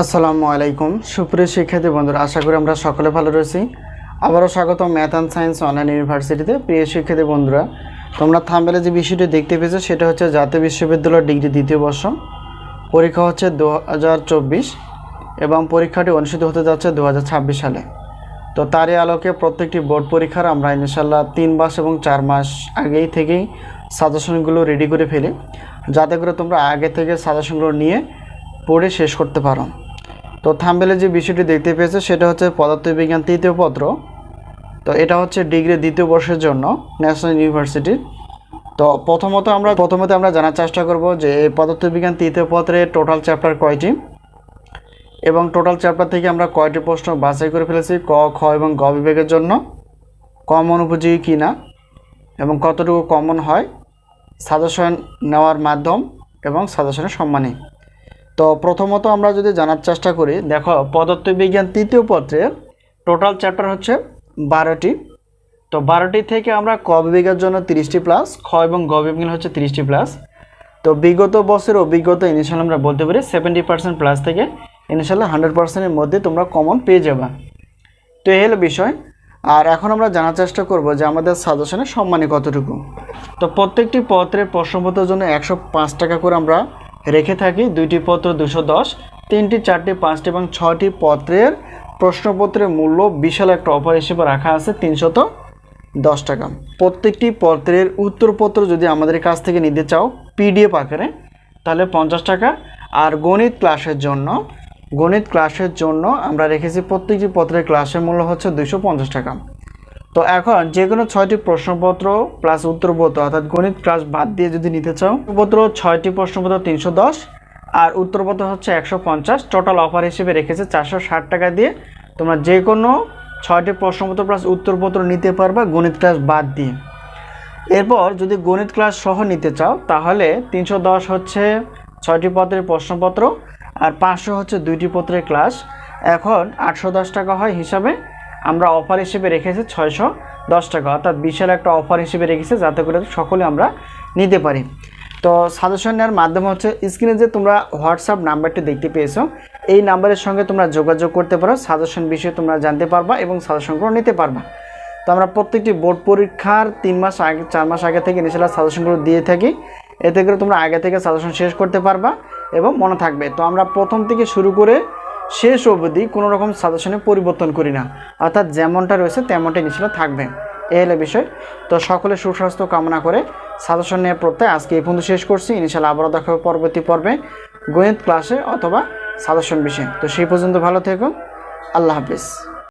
আসসালামু আলাইকুম। সুপ্রিয় শিক্ষার্থী বন্ধুরা, আশা করি আমরা সকলে ভালো রয়েছি। আবারও স্বাগত ম্যাথ অ্যান্ড সায়েন্স অনলাইন ইউনিভার্সিটিতে প্রিয় শিক্ষার্থী বন্ধুরা, তোমরা থামবেলে যে বিষয়টি দেখতে পেয়েছ, সেটা হচ্ছে জাতীয় বিশ্ববিদ্যালয়ের ডিগ্রি দ্বিতীয় বর্ষ পরীক্ষা হচ্ছে দু হাজার চব্বিশ এবং পরীক্ষাটি অনুষ্ঠিত হতে যাচ্ছে দু হাজার ছাব্বিশ সালে। তো তারই আলোকে প্রত্যেকটি বোর্ড পরীক্ষার আমরা ইনশাল্লাহ তিন মাস এবং চার মাস আগেই থেকেই সাজেশনগুলো রেডি করে ফেলি। যাতে করে তোমরা আগে থেকে সাজেশনগুলো নিয়ে পড়ে শেষ করতে পারো। তো থাম্বেলে যে বিষয়টি দেখতে পেয়েছে, সেটা হচ্ছে পদার্থবিজ্ঞান তৃতীয় পত্র। তো এটা হচ্ছে ডিগ্রি দ্বিতীয় বর্ষের জন্য ন্যাশনাল ইউনিভার্সিটির তো প্রথমত আমরা প্রথমত আমরা জানার চেষ্টা করব যে এই পদার্থবিজ্ঞান তৃতীয় পত্রে টোটাল চ্যাপ্টার কয়টি? এবং টোটাল চ্যাপ্টার থেকে আমরা কয়টি প্রশ্ন বাছাই করে ফেলেছি ক, খ এবং গ বিভাগের জন্য? কমন উপযোগী কি না? এবং কতটুকু কমন হয়? সাজেশন নেওয়ার মাধ্যম এবং সাজেশনের সম্মানী তো প্রথমত আমরা যদি জানার চেষ্টা করি, দেখো পদার্থবিজ্ঞান তৃতীয় পত্রের টোটাল চ্যাপ্টার হচ্ছে বারোটি। তো বারোটি থেকে আমরা ক বিভাগের জন্য তিরিশটি প্লাস খ এবং গ বিভাগ হচ্ছে তিরিশটি প্লাস তো বিগত বছরের অভিজ্ঞতা ইনিশিয়াল আমরা বলতে পারি সেভেন্টি পার্সেন্ট প্লাস থেকে ইনিশিয়াল হান্ড্রেড পার্সেন্টের মধ্যে তোমরা কমন পেয়ে যাবে। তো এই হলো বিষয়। আর এখন আমরা জানার চেষ্টা করব যে আমাদের সাজেশনের সম্মানে কতটুকু। তো প্রত্যেকটি পত্রের প্রশ্নপত্রের জন্য একশো পাঁচ টাকা করে আমরা রেখে থাকি দুইটি পত্র দুশো দশ, তিনটি, চারটি, পাঁচটি এবং ছয়টি পত্রের প্রশ্নপত্রের মূল্য বিশাল একটা অফার হিসেবে রাখা আছে তিনশত দশ টাকা। প্রত্যেকটি পত্রের উত্তরপত্র যদি আমাদের কাছ থেকে নিতে চাও পিডিএফ আকারে, তাহলে পঞ্চাশ টাকা। আর গণিত ক্লাসের জন্য, গণিত ক্লাসের জন্য আমরা রেখেছি প্রত্যেকটি পত্রের ক্লাসের মূল্য হচ্ছে দুশো টাকা। তো এখন যে কোনো ছয়টি প্রশ্নপত্র প্লাস উত্তরপত্র, অর্থাৎ গণিত ক্লাস বাদ দিয়ে যদি নিতে চাও, উত্তরপত্র ছয়টি প্রশ্নপত্র তিনশো দশ আর উত্তরপত্র হচ্ছে একশো পঞ্চাশ। টোটাল অফার হিসেবে রেখেছে চারশো ষাট টাকা দিয়ে। তোমরা যে কোনো ছয়টি প্রশ্নপত্র প্লাস উত্তরপত্র নিতে পারবে গণিত ক্লাস বাদ দিয়ে। এরপর যদি গণিত ক্লাস সহ নিতে চাও, তাহলে তিনশো দশ হচ্ছে ছয়টি পত্রের প্রশ্নপত্র আর পাঁচশো হচ্ছে দুইটি পত্রের ক্লাস এখন আটশো দশ টাকা হয় হিসাবে। আমরা অফার হিসেবে রেখেছি ছয়শো দশ টাকা। অর্থাৎ বিশাল একটা অফার হিসেবে রেখেছে যাতে করে সকলে আমরা নিতে পারি। তো সাজেশন নেওয়ার মাধ্যম হচ্ছে স্ক্রিনে যে তোমরা হোয়াটসঅ্যাপ নাম্বারটি দেখতে পেয়েছ, এই নাম্বারের সঙ্গে তোমরা যোগাযোগ করতে পারো। সাজেশন বিষয়ে তোমরা জানতে পারবা এবং সাজেশনগুলো নিতে পারবা। তো আমরা প্রত্যেকটি বোর্ড পরীক্ষার তিন মাস আগে, চার মাস আগে থেকে ইনশাল্লাহ সাজেশনগুলো দিয়ে থাকি। এতে করে তোমরা আগে থেকে সাজেশন শেষ করতে পারবা এবং মনে থাকবে। তো আমরা প্রথম থেকে শুরু করে শেষ অবধি কোনো রকম সাজেশনে পরিবর্তন করি না। অর্থাৎ যেমনটা রয়েছে তেমনটাই নিশ্চিত থাকবে। এই হলো বিষয়। তো সকলে সুস্বাস্থ্য কামনা করে সাজেশন নিয়ে পড়তে আজকে এই পর্যন্ত শেষ করছি। ইনশাল্লাহ আবারও দেখা হবে পরবর্তী পর্বে গণিত ক্লাসে অথবা সাজেশন বিষয়ে। তো সেই পর্যন্ত ভালো থেকো। আল্লাহ হাফিজ।